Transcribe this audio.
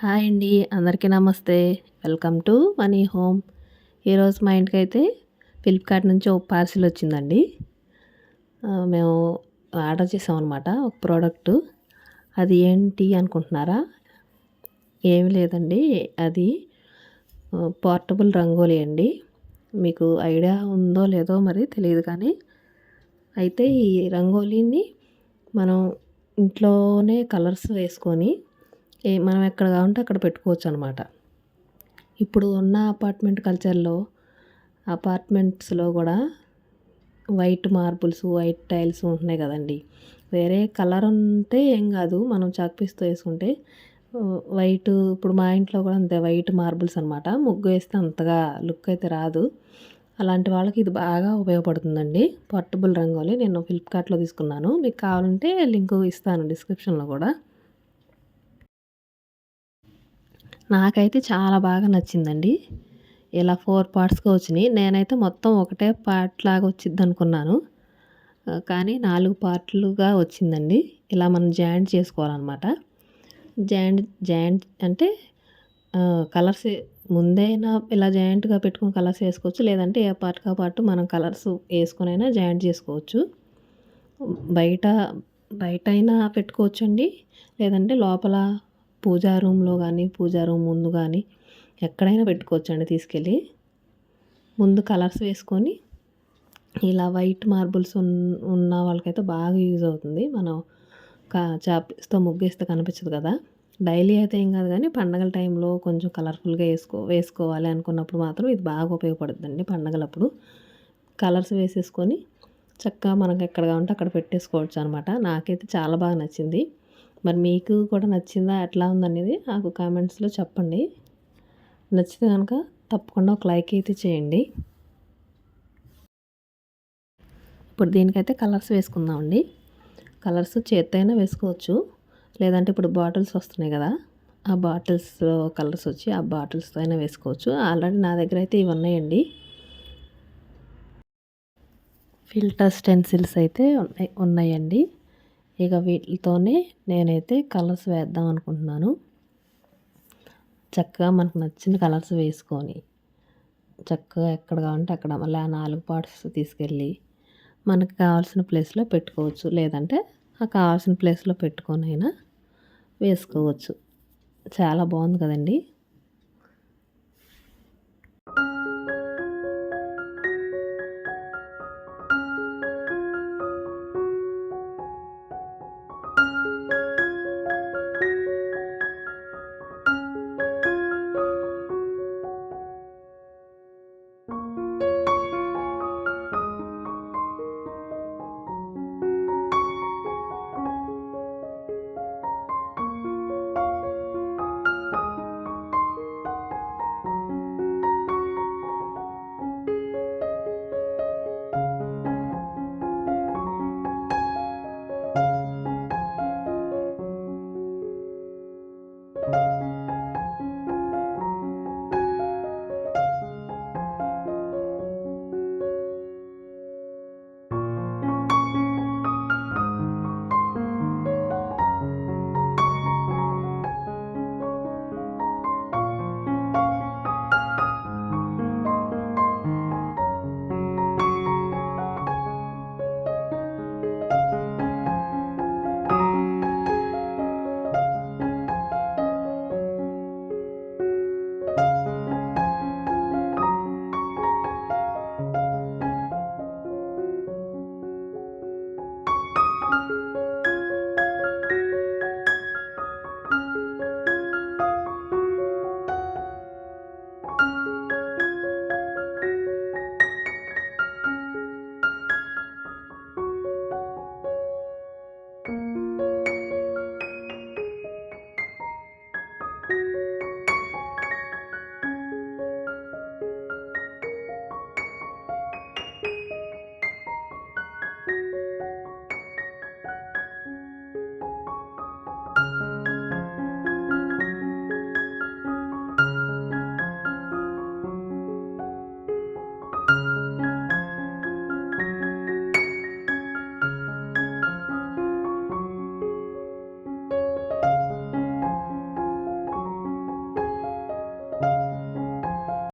Hi అండి అందరికీ నమస్తే. Welcome to money home. ఈరోజు మా ఇంటికి అయితే ఫ్లిప్కార్ట్ నుంచి ఒక పార్సిల్ వచ్చిందండి. మేము ఆర్డర్ చేసాం అనమాట ఒక ప్రోడక్ట్. అది ఏంటి అనుకుంటున్నారా? ఏమి లేదండి అది పోర్టబుల్ రంగోలీ అండి. మీకు ఐడియా ఉందో లేదో మరి తెలియదు కానీ అయితే ఈ రంగోలీని మనం ఇంట్లోనే కలర్స్ వేసుకొని ఏ మనం ఎక్కడ కావాలంటే అక్కడ పెట్టుకోవచ్చు అనమాట ఇప్పుడు ఉన్న అపార్ట్మెంట్ కల్చర్లో అపార్ట్మెంట్స్లో కూడా వైట్ మార్బుల్స్ వైట్ టైల్స్ ఉంటున్నాయి కదండి. వేరే కలర్ ఉంటే ఏం కాదు మనం చాక్పీస్తో వేసుకుంటే వైట్ ఇప్పుడు మా ఇంట్లో కూడా అంతే వైట్ మార్బుల్స్ అనమాట. ముగ్గు వేస్తే అంతగా లుక్ అయితే రాదు. అలాంటి వాళ్ళకి ఇది బాగా ఉపయోగపడుతుందండి. పోర్టబుల్ రంగోలి నేను ఫ్లిప్కార్ట్లో తీసుకున్నాను. మీకు కావాలంటే లింక్ ఇస్తాను డిస్క్రిప్షన్లో కూడా. నాకైతే చాలా బాగా నచ్చిందండి. ఇలా ఫోర్ పార్ట్స్గా వచ్చినాయి. నేనైతే మొత్తం ఒకటే పార్ట్ లాగా వచ్చింది అనుకున్నాను. కానీ నాలుగు పార్ట్లుగా వచ్చిందండి. ఇలా మనం జాయింట్ చేసుకోవాలన్నమాట. జాయింట్ జాయింట్ అంటే కలర్స్ ముందైనా ఇలా జాయింట్గా పెట్టుకుని కలర్స్ వేసుకోవచ్చు. లేదంటే ఏ పార్ట్గా పాటు మనం కలర్స్ వేసుకునైనా జాయింట్ చేసుకోవచ్చు. బయట బయట అయినా పెట్టుకోవచ్చు అండి లేదంటే లోపల పూజా రూమ్లో కానీ పూజా రూమ్ ముందు కానీ ఎక్కడైనా పెట్టుకోవచ్చండి తీసుకెళ్ళి. ముందు కలర్స్ వేసుకొని ఇలా వైట్ మార్బుల్స్ ఉన్న వాళ్ళకైతే బాగా యూజ్ అవుతుంది. మనం కా చాప్స్తో ముగ్గేస్తే కనిపించదు కదా. డైలీ అయితే ఏం కాదు కానీ పండగల టైంలో కొంచెం కలర్ఫుల్గా వేసుకో వేసుకోవాలి అనుకున్నప్పుడు మాత్రం ఇది బాగా ఉపయోగపడుతుందండి పండగలప్పుడు. కలర్స్ వేసేసుకొని చక్కగా మనకు ఎక్కడ కావాలంటే అక్కడ పెట్టేసుకోవచ్చు అనమాట. నాకైతే చాలా బాగా నచ్చింది. మరి మీకు కూడా నచ్చిందా ఎట్లా ఉందనేది నాకు కామెంట్స్లో చెప్పండి. నచ్చితే కనుక తప్పకుండా ఒక లైక్ అయితే చేయండి. ఇప్పుడు దీనికైతే కలర్స్ వేసుకుందామండి. కలర్స్ చేత్తైనా వేసుకోవచ్చు. లేదంటే ఇప్పుడు బాటిల్స్ వస్తున్నాయి కదా ఆ బాటిల్స్ కలర్స్ వచ్చి ఆ బాటిల్స్తో అయినా వేసుకోవచ్చు. ఆల్రెడీ నా దగ్గర అయితే ఇవి ఉన్నాయండి. ఫిల్టర్ స్టెన్సిల్స్ అయితే ఉన్నాయి ఉన్నాయండి. ఇక వీటితోనే నేనైతే కలర్స్ వేద్దాం అనుకుంటున్నాను. చక్కగా మనకు నచ్చిన కలర్స్ వేసుకొని చక్కగా ఎక్కడ కావాలంటే అక్కడ మళ్ళీ ఆ నాలుగు పార్ట్స్ తీసుకెళ్ళి మనకు కావాల్సిన ప్లేస్లో పెట్టుకోవచ్చు. లేదంటే ఆ కావాల్సిన ప్లేస్లో పెట్టుకొని అయినా వేసుకోవచ్చు. చాలా బాగుంది కదండి.